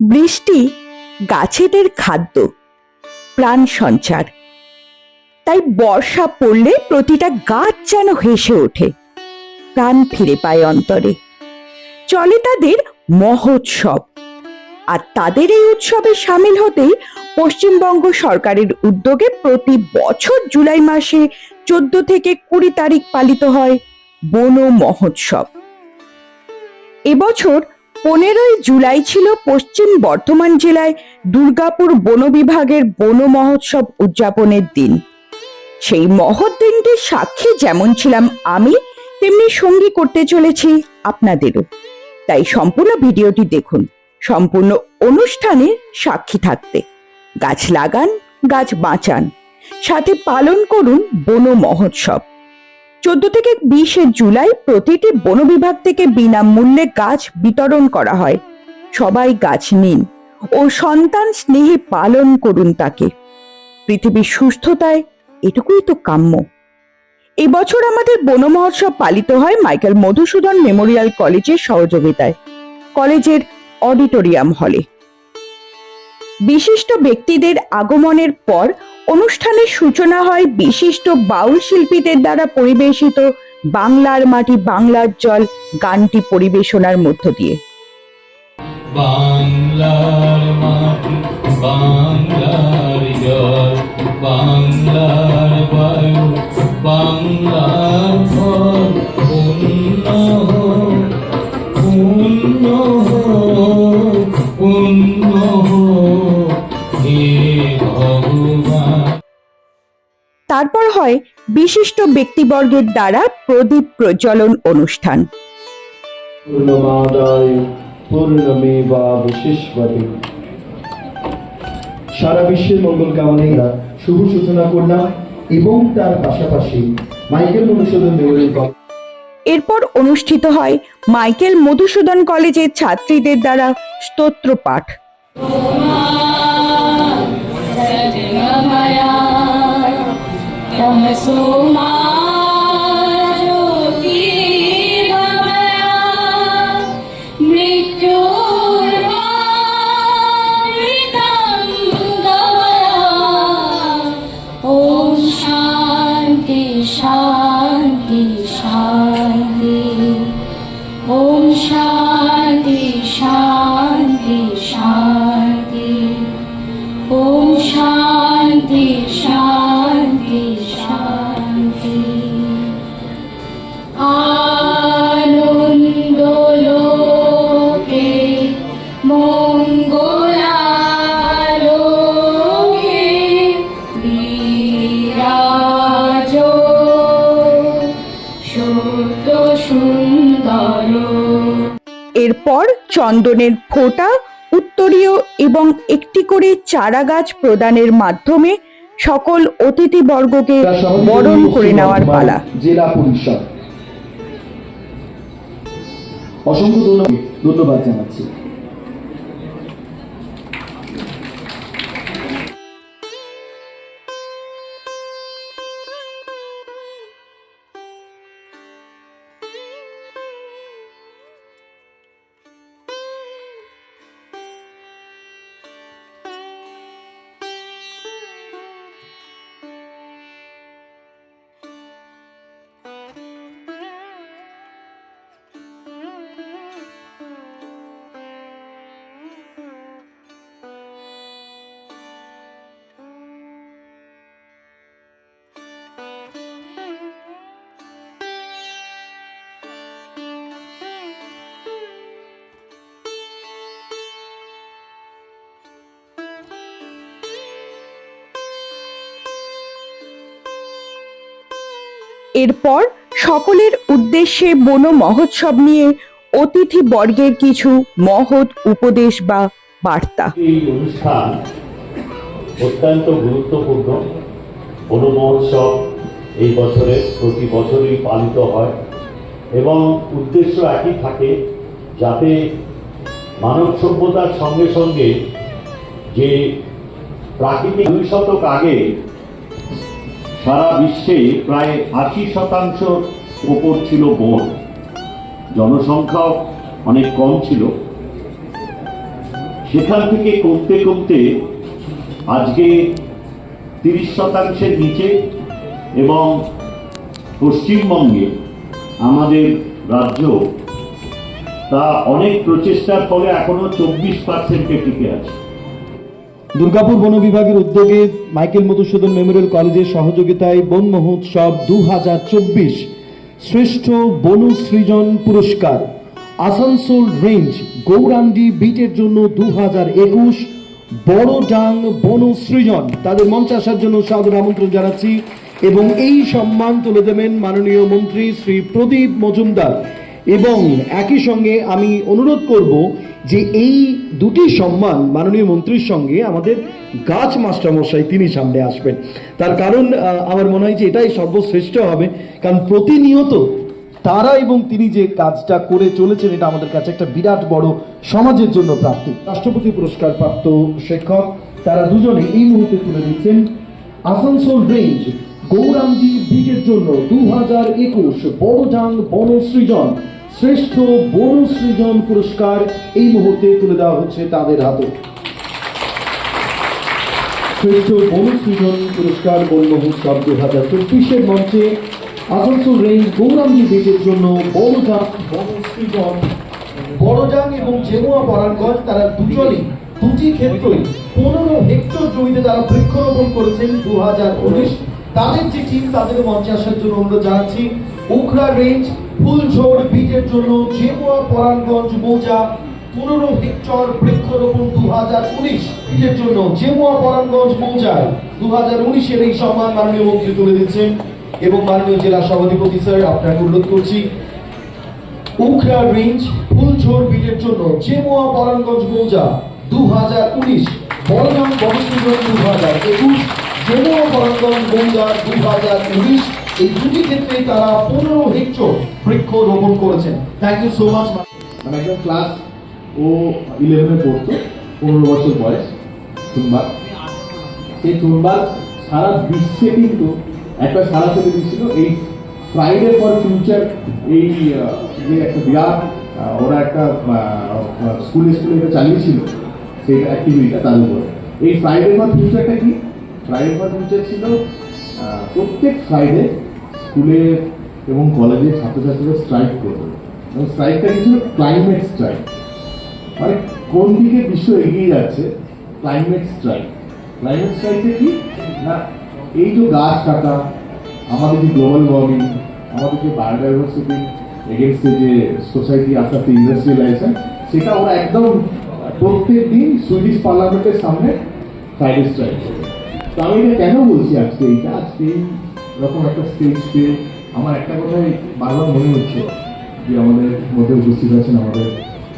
বৃষ্টি গাছেদের খাদ্য, প্রাণ সঞ্চার। তাই বর্ষা পড়লে প্রতিটা গাছ যেন হেসে ওঠে, প্রাণ ফিরে পায় অন্তরে। চলে তাদের মহোৎসব, আর তাদের এই উৎসবে সামিল হতেই পশ্চিমবঙ্গ সরকারের উদ্যোগে প্রতি বছর জুলাই মাসে চোদ্দ থেকে কুড়ি তারিখ পালিত হয় বন মহোৎসব। এবছর পনেরোই জুলাই ছিল পশ্চিম বর্ধমান জেলায় দুর্গাপুর বন বিভাগের বন মহোৎসব উদযাপনের দিন। সেই মহৎ দিনটির সাক্ষী যেমন ছিলাম আমি, তেমনি সঙ্গী করতে চলেছি আপনাদেরও। তাই সম্পূর্ণ ভিডিওটি দেখুন। সম্পূর্ণ অনুষ্ঠানে সাক্ষী থাকতে। গাছ লাগান, গাছ বাঁচান। সাথে পালন করুন বন মহোৎসব। চোদ্দ থেকে বিশে জুলাই প্রতিটি বন বিভাগ থেকে বিনামূল্যে গাছ বিতরণ করা হয়। সবাই গাছ নিন ও সন্তান স্নেহে পালন করুন তাকে। পৃথিবীর সুস্থতায় এটুকুই তো কাম্য। এবছর আমাদের বন মহোৎসব পালিত হয় মাইকেল মধুসূদন মেমোরিয়াল কলেজের সহযোগিতায়। কলেজের অডিটোরিয়াম হলে। বিশিষ্ট ব্যক্তিদের আগমনের পর অনুষ্ঠানের সূচনা হয় বিশিষ্ট বাউল শিল্পীদের দ্বারা পরিবেশিত বাংলার মাটি, বাংলার জল, গানটি পরিবেশনার মধ্য দিয়ে। বাংলার মাটি, বাংলার জল, বাংলার বায়ু, বাংলার ফল পূর্ণ পূর্ণ তারপর হয় বিশিষ্ট ব্যক্তিবর্গের দ্বারা প্রদীপ প্রজ্বলন অনুষ্ঠান। সারা বিশ্বের মঙ্গল কামনায় শুভ সূচনা করলাম এবং তার পাশাপাশি মাইকেল মধুসূদন এরপর অনুষ্ঠিত হয় মাইকেল মধুসূদন কলেজের ছাত্রীদের দ্বারা স্তোত্র পাঠ सोमाजो गवया। मृत्युर्वाया ओ शाके এরপর চন্দনের ফোঁটা উত্তরীয় এবং একটি করে চারা গাছ প্রদানের মাধ্যমে সকল অতিথিবর্গকে বরণ করে নেওয়ার পালা। জেলা পরিষদ। অসংখ্য ধন্যবাদ ধন্যবাদ জানাচ্ছি। এরপর সকলের উদ্দেশ্যে বন মহোৎসব নিয়ে অতিথি বর্গের কিছু মহৎ উপদেশ বা বার্তা। এই অনুষ্ঠান অত্যন্ত গুরুত্বপূর্ণ। বন মহোৎসব এই বছরে, প্রতি বছরই পালিত হয় এবং উদ্দেশ্য একই থাকে যাতে মানব সভ্যতার সঙ্গে সঙ্গে যে প্রাকৃতিক দুই শতক আগে সারা বিশ্বে প্রায় আশি শতাংশ ওপর ছিল বন। জনসংখ্যাও অনেক কম ছিল। সেখান থেকে কমতে কমতে আজকে তিরিশ শতাংশের নিচে এবং পশ্চিমবঙ্গে আমাদের রাজ্য তা অনেক প্রচেষ্টার ফলে এখনও চব্বিশ পার্সেন্টে টিকে আছে। দুর্গাপুর বন বিভাগের উদ্যোগে মাইকেল মধুসূদন মেমোরিয়াল কলেজের সহযোগিতায় বন মহোৎসব দু শ্রেষ্ঠ বন সৃজন পুরস্কার। আসানসোল রেঞ্জ, গৌরাঙ্গি বিটের জন্য দু হাজার একুশ। বড় ডাং বন সৃজন। তাদের মঞ্চে আসার জন্য সাদর আমন্ত্রণ জানাচ্ছি এবং এই সম্মান তুলে দেবেন মাননীয় মন্ত্রী শ্রী প্রদীপ মজুমদার। এবং একই সঙ্গে আমি অনুরোধ করব যে এই দুটি সম্মান মাননীয় মন্ত্রীর সঙ্গে আমাদের গাছ মাস্টারমশাই তিনি সামনে আসবেন। তার কারণ আমার মনে হয় যে এটাই সর্বশ্রেষ্ঠ হবে, কারণ প্রতিনিয়ত তারা এবং তিনি যে কাজটা করে চলেছেন, এটা আমাদের কাছে একটা বিরাট বড় সমাজের জন্য প্রাপ্তি। রাষ্ট্রপতি পুরস্কার প্রাপ্ত শিক্ষক, তারা দুজনে এই মুহূর্তে তুলে দিচ্ছেন আসানসোল রেঞ্জ গৌরামজি বিটের জন্য দু হাজার একুশ বড়ডাং বন সৃজন, শ্রেষ্ঠ বন সৃজন পুরস্কার এই মুহূর্তে তুলে দেওয়া হচ্ছে তাদের হাতে। শ্রেষ্ঠ বন সৃজন পুরস্কার বন মহোৎসব দু হাজার চব্বিশের মঞ্চে আসানসোল রেঞ্জ গৌরামজি বিটের জন্য বড়ডাং বন সৃজন বড়ডাং এবং জেমুয়া পরাণগঞ্জ তারা দুজনেই দুটি ক্ষেত্রেই পনেরো হেক্টর জমিতে তারা বৃক্ষরোপণ করেছেন দু হাজার উনিশ তাদের যে টিম তাদের মঞ্চে আসার জন্য অনুরোধ জানাচ্ছি, উখড়া রেঞ্জ ফুলঝোড় বিটের জন্য জেমুয়া পরাণগঞ্জ মৌজা, পনেরো হেক্টর বৃক্ষরোপণ দু হাজার উনিশ বিটের জন্য জেমুয়া পরাণগঞ্জ মৌজায় দু হাজার উনিশের এই সম্মান মাননীয় মন্ত্রী তুলে দিচ্ছেন এবং মাননীয় জেলা সভাধিপতি স্যার আপনাকে অনুরোধ করছি। উখড়া রেঞ্জ ফুলঝোড় বিটের জন্য জেমোয়া, পরানগঞ্জ, মৌজা দু হাজার উনিশ, বড়গাম বনসৃজন দু হাজার একুশ। পরানগঞ্জ মৌজা দু হাজার উনিশ, এই দুটি ক্ষেত্রে তারা পনেরো হেক্টর বৃক্ষ রোপণ করেছেন। থ্যাংক ইউ সো মাচ মানে একদম ক্লাস ও ইলেভেনে পড়তো, পনেরো বছর বয়স টুম্বার সেই টুম্বার সারা বিশ্বে কিন্তু, একটা সারা চলে দিচ্ছিল এই ফ্রাইডে ফর ফিউচার এই যে একটা বিরাট ওরা একটা স্কুলে স্কুলে এটা চালিয়েছিল সেই অ্যাক্টিভিটিটা তার উপরে। এই ফ্রাইডে ফর ফিউচারটা কি? ফর ফিউচার ছিল প্রত্যেক ফ্রাইডে স্কুলে এবং কলেজে ছাত্রছাত্রীরা স্ট্রাইক করবে এবং স্ট্রাইকটা কিছু ক্লাইমেট স্ট্রাইক মানে কোন দিকে বিশ্ব এগিয়ে যাচ্ছে? ক্লাইমেট স্ট্রাইক ক্লাইমেট স্ট্রাইকটা কি? না, এই যে গাছ কাটা, আমাদের যে গ্লোবাল ওয়ার্মিং আমাদের যে বায়োডাইভার্সিটি এগেনস্টে যে সোসাইটি আস্তে আস্তে ইন্ডাস্ট্রিয়ালাইজেশন সেটা ওরা একদম প্রত্যেক দিন সুইডিশ পার্লামেন্টের সামনে ফ্রাইডে স্ট্রাইক তো আমি এটা কেন বলছি আজকে? এইটা আজকে এই রকম একটা স্টেজ পেয়ে আমার একটা কথাই বারবার মনে হচ্ছে যে আমাদের মধ্যে উপস্থিত আছেন আমাদের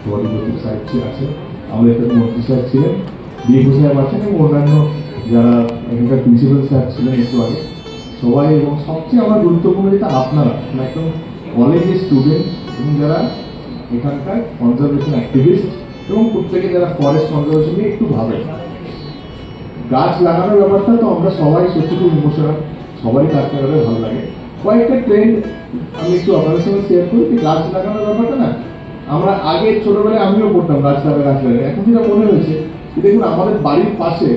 সভাধিপতি সাহেব জি আছে আমাদের একটা মন্ত্রী সাহেব ছিলেন ডিএফও সাহেব আছেন এবং অন্যান্য যারা এখানকার প্রিন্সিপাল সাহেব ছিলেন একটু আগে, সবাই এবং সবচেয়ে আমার গুরুত্বপূর্ণ যেটা আপনারা মানে একদম কলেজের স্টুডেন্ট এবং যারা এখানকার কনজারভেশন অ্যাক্টিভিস্ট এবং প্রত্যেকে যারা ফরেস্ট কনজারভেশন নিয়ে একটু ভাবেন। গাছ লাগানোর ব্যাপারটা তো আমরা সবাই সত্যি খুব ইমোশনাল সবারই গাছ লাগাতে ভালো লাগে। কয়েকটা ট্রেন্ড আমি একটু আপনাদের সঙ্গে শেয়ার করি যে গাছ লাগানোর ব্যাপারটা না, আমরা আগে ছোটবেলায় আমিও করতাম গাছ লাগা গাছ লাগে এখন যেটা মনে হয়েছে দেখুন, আমাদের বাড়ির পাশে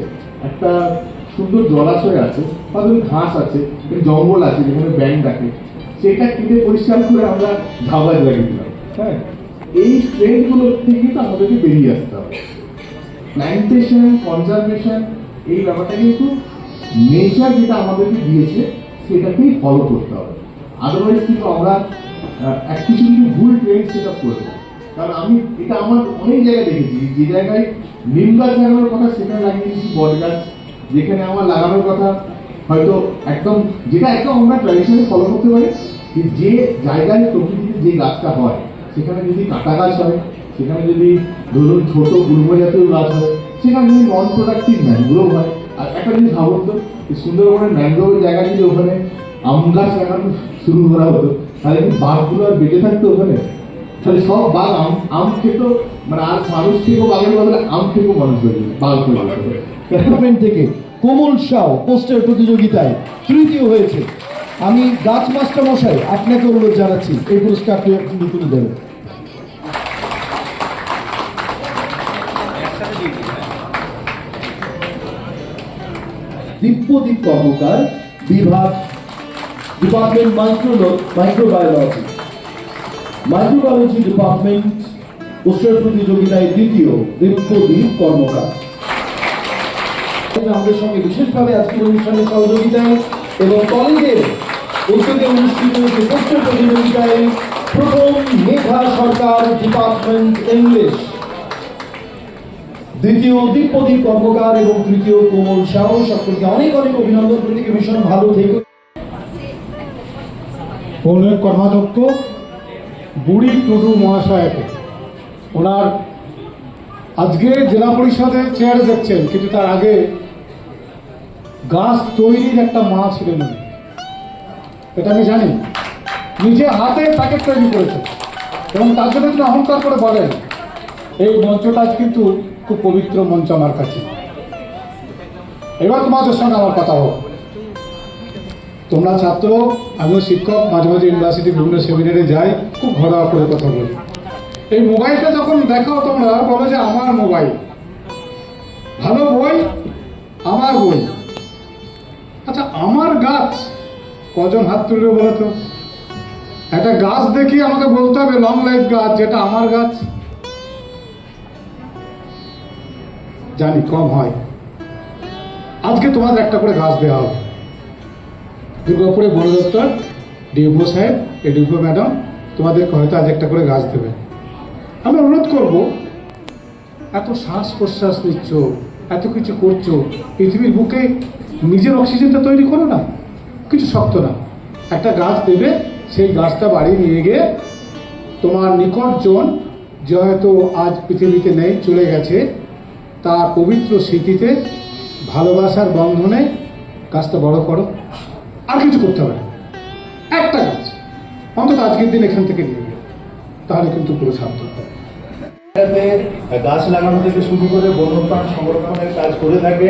একটা সুন্দর জলাশয় আছে, বা ধরুন ঘাস আছে জঙ্গল আছে যেখানে ব্যাং ডাকে। সেটা কেটে পরিষ্কার করে আমরা ঝাবাজ লাগিয়ে দিলাম। হ্যাঁ এই ট্রেন্ডগুলো থেকে তো আমাদেরকে বেরিয়ে আসতে হবে। প্ল্যান্টেশন কনজারভেশন এই ব্যাপারটা কিন্তু নেচার যেটা আমাদেরকে দিয়েছে, সেটাকেই ফলো করতে হবে। আদারওয়াইজ কিন্তু আমরা কিছু কিছু ভুল ট্রেন্ড সেট আপ করব কারণ আমি, এটা আমার অনেক জায়গায় দেখেছি, যে জায়গায় নিম গাছ লাগানোর কথা সেখানে লাগিয়ে দিয়েছি, বট গাছ, যেখানে আমার লাগানোর কথা হয়তো একদম, যেটা একদম আমরা ট্র্যাডিশনালি ফলো করতে পারি, যে যে জায়গায় প্রকৃতিতে যে গাছটা হয়, সেখানে যদি কাঁটা গাছ হয়, সেখানে যদি ধরুন ছোটো গুল্ম জাতীয় গাছ হয় সেখানে যদি নন প্রোডাক্টিভ ম্যানগ্রোভ হয়। আর একটা জিনিস ভাবুন তো সুন্দরবনের ম্যানগ্রোভের জায়গায় যদি ওখানে আম গাছ লাগানো শুরু করা হতো, তাহলে কি বাঘগুলো আর বেঁচে থাকতো ওখানে? তাহলে সব বাঘ আম আম খেতো মানে আর মানুষ খেয়েও বাঘের বদলে আম খেয়েও মানুষ হয়ে বাঘ থেকে কোমল সাও পোস্টার প্রতিযোগিতায় তৃতীয় হয়েছে। আমি গাছ মাস্টার মশাই আপনাকে অনুরোধ জানাচ্ছি, এই পুরস্কারটি আপনি তুলে দেবেন। দিব্যদীপ কর্মকার, বিভাগ department micro microbiology microbiology department poster প্রতিযোগিতায় দ্বিতীয় দিব্যদীপ কর্মকার। আমাদের সঙ্গে বিশেষভাবে আজকের অনুষ্ঠানে সহযোগিতায় এবং কলেজের উদ্যোগে অনুষ্ঠিত পোস্টার প্রতিযোগিতায় প্রথম মেঘা সরকার ডিপার্টমেন্ট ইংলিশ দ্বিতীয় দীপদীপ কর্মকার এবং তৃতীয় কোমল সাহ সকলকে অনেক অনেক অভিনন্দন। প্রত্যেকে ভীষণ ভালো থেকে। পৌনের কর্মাধ্যক্ষ, বুড়ি টুডু মহাশয়কে। ওনার আজকে জেলা পরিষদের চেয়ার দেখছেন, কিন্তু তার আগে গাছ তৈরির একটা মা ছিলেন উনি। এটা আমি জানি। নিজে হাতে প্যাকেট তৈরি করেছে এবং তার জন্য তিনি অহংকার করে বলেন। এই মঞ্চটা আজ কিন্তু খুব পবিত্র মঞ্চ আমার কাছে। এবার তোমাদের সঙ্গে আমার কথা হোক। তোমরা ছাত্র, আমিও শিক্ষক, মাঝে মাঝে ইউনিভার্সিটি বিভিন্ন সেমিনারে যাই, খুব ঘরোয়া করে কথা বলি। এই মোবাইলটা যখন দেখাও তোমরা, বলো যে আমার মোবাইল ভালো বই? আমার বই। আচ্ছা আমার গাছ? কজন হাত তুলবে বলো তো? একটা গাছ দেখি আমাকে বলতে হবে লং লাইফ গাছ, যেটা আমার গাছ। জানি, কম হয়। আজকে তোমাদের একটা করে গাছ দেওয়া হবে। দুর্গাপুরে বন দপ্তর, ডিএফও সাহেব, এডিএফও ম্যাডাম, তোমাদেরকে হয়তো আজ একটা করে গাছ দেবে। আমি অনুরোধ করব, এত শ্বাস প্রশ্বাস নিচ্ছ, এত কিছু করছ, পৃথিবীর বুকে নিজের অক্সিজেনটা তৈরি করো না, কিছু শক্ত না। একটা গাছ দেবে, সেই গাছটা বাড়ি নিয়ে গিয়ে তোমার নিকটজন যে হয়তো আজ পৃথিবীতে নেই, চলে গেছে তার পবিত্র স্মৃতিতে ভালোবাসার বন্ধনে গাছটা বড় করো। আর কিছু করতে হবে একটা গাছ অন্তত আজকের দিন এখান থেকে নিয়ে গেলে তাহলে কিন্তু পুরো সার্থক গাছ লাগানো থেকে শুরু করে বন্যপ্রাণ সংরক্ষণের কাজ করে থাকে।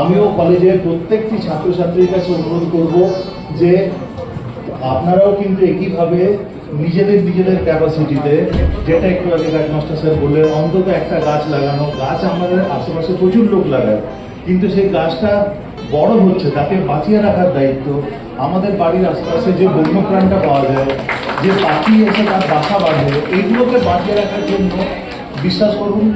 আমিও কলেজের প্রত্যেকটি ছাত্রছাত্রীর কাছে অনুরোধ করব যে আপনারাও কিন্তু একইভাবে নিজেদের নিজেদের ক্যাপাসিটিতে যেটা একটু আগে মাস্টার স্যার বললেন, অন্তত একটা গাছ লাগানো। গাছ আমাদের আশেপাশে প্রচুর লোক লাগায়। কিন্তু সেই গাছটা বড় হচ্ছে, তাকে বাঁচিয়ে রাখার দায়িত্ব আমাদের বাড়ির আশেপাশে যে বন্যপ্রাণটা পাওয়া যায়, যে পাখি এসে তার বাসা বাঁধে এইগুলোকে বাঁচিয়ে রাখার জন্য বিশ্বাস করুন,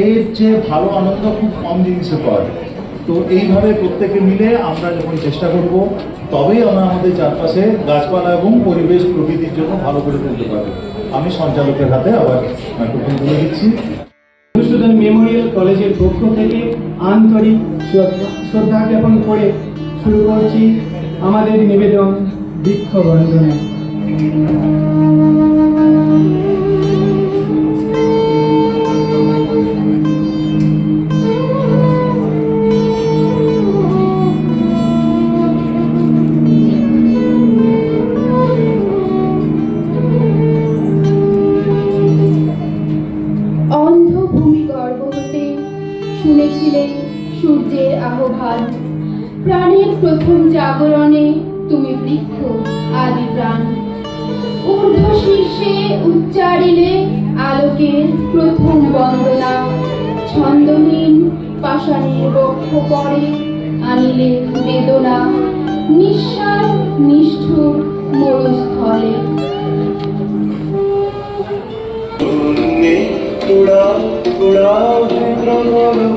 এর যে ভালো আনন্দ খুব কম জিনিসে পাওয়া যায়। তো এইভাবে প্রত্যেকে মিলে আমরা যখন চেষ্টা করব, তবেই আমরা আমাদের চারপাশে গাছপালা এবং পরিবেশ প্রকৃতির জন্য ভালো করে তুলতে পারব। আমি সঞ্চালকের হাতে আবার মাইক্রোফোন তুলে দিচ্ছি। মধুসূদন মেমোরিয়াল কলেজের পক্ষ থেকে আন্তরিক শ্রদ্ধা- জ্ঞাপন করে শুরু করছি আমাদের নিবেদন বৃক্ষ বন্ধনে শুনেছিলে সূর্যের আহ্বান। প্রাণের প্রথম জাগরণে তুমি বৃক্ষ আদি প্রাণ। ঊর্ধ্ব শীর্ষে উচ্চারিলে আলোকের প্রথম বন্দনা। ছন্দহীন পাষাণের বক্ষ পরে আনিলে বেদনা। নিঃশ্বাস নিষ্ঠুর মরুস্থলে। শূন্যে Curado dentro de un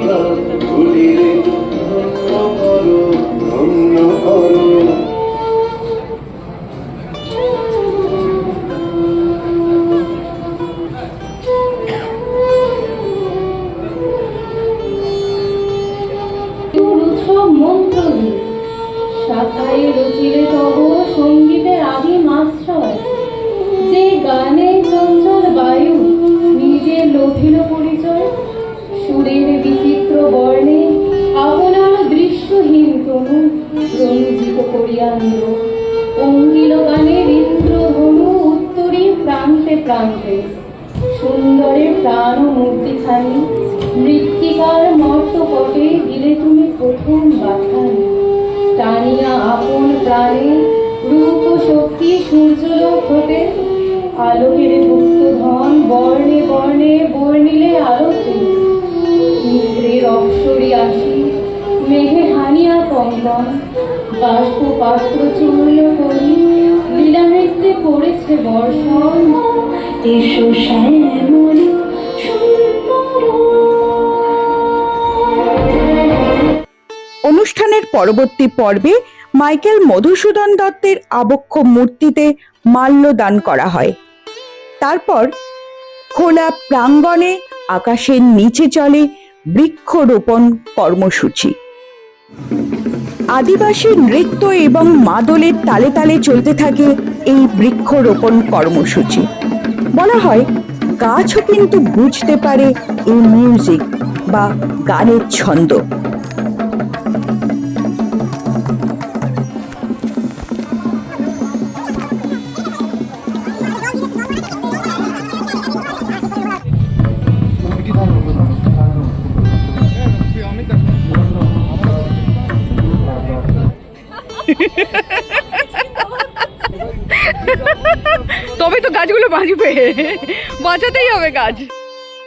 দৃশ্যহীন তনু রঞ্জিত করিয়া নিল অঙ্গিল গানের ইন্দ্রধনু উত্তরী প্রান্তে প্রান্তে সুন্দরের প্রাণ মূর্তিখানি মৃত্তিকার মর্তপটে দিলে তুমি প্রথম বাথান টানিয়া আপন প্রাণে রূপ শক্তি সূর্যলোক হতে আলোকের গুপ্ত ধন বর্ণে বর্ণে বর্ণিলে আলোতে সরি আসি মেঘে হানিয়া বাষ্প পাত্র চূর্ণ করি লীলানৃত্যে পড়েছে বর্ষণ। এসো অনুষ্ঠানের পরবর্তী পর্বে মাইকেল মধুসূদন দত্তের আবক্ষ মূর্তিতে মাল্যদান করা হয়। তারপর খোলা প্রাঙ্গণে আকাশের নিচে চলে বৃক্ষরোপণ কর্মসূচি। আদিবাসী নৃত্য এবং মাদলের তালে তালে চলতে থাকে এই বৃক্ষরোপণ কর্মসূচি। বলা হয়, গাছও কিন্তু বুঝতে পারে এই মিউজিক বা গানের ছন্দ। তবে তো গাছগুলো বাঁচবে। বাঁচাতেই হবে গাছ।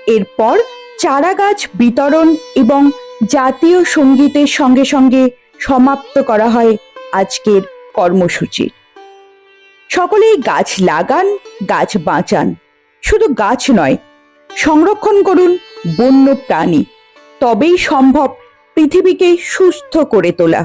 এরপর চারা গাছ বিতরণ এবং জাতীয় সঙ্গীতের সঙ্গে সঙ্গে সমাপ্ত করা হয় আজকের কর্মসূচি। সকলেই গাছ লাগান, গাছ বাঁচান। শুধু গাছ নয়, সংরক্ষণ করুন বন্য প্রাণী তবেই সম্ভব পৃথিবীকে সুস্থ করে তোলা।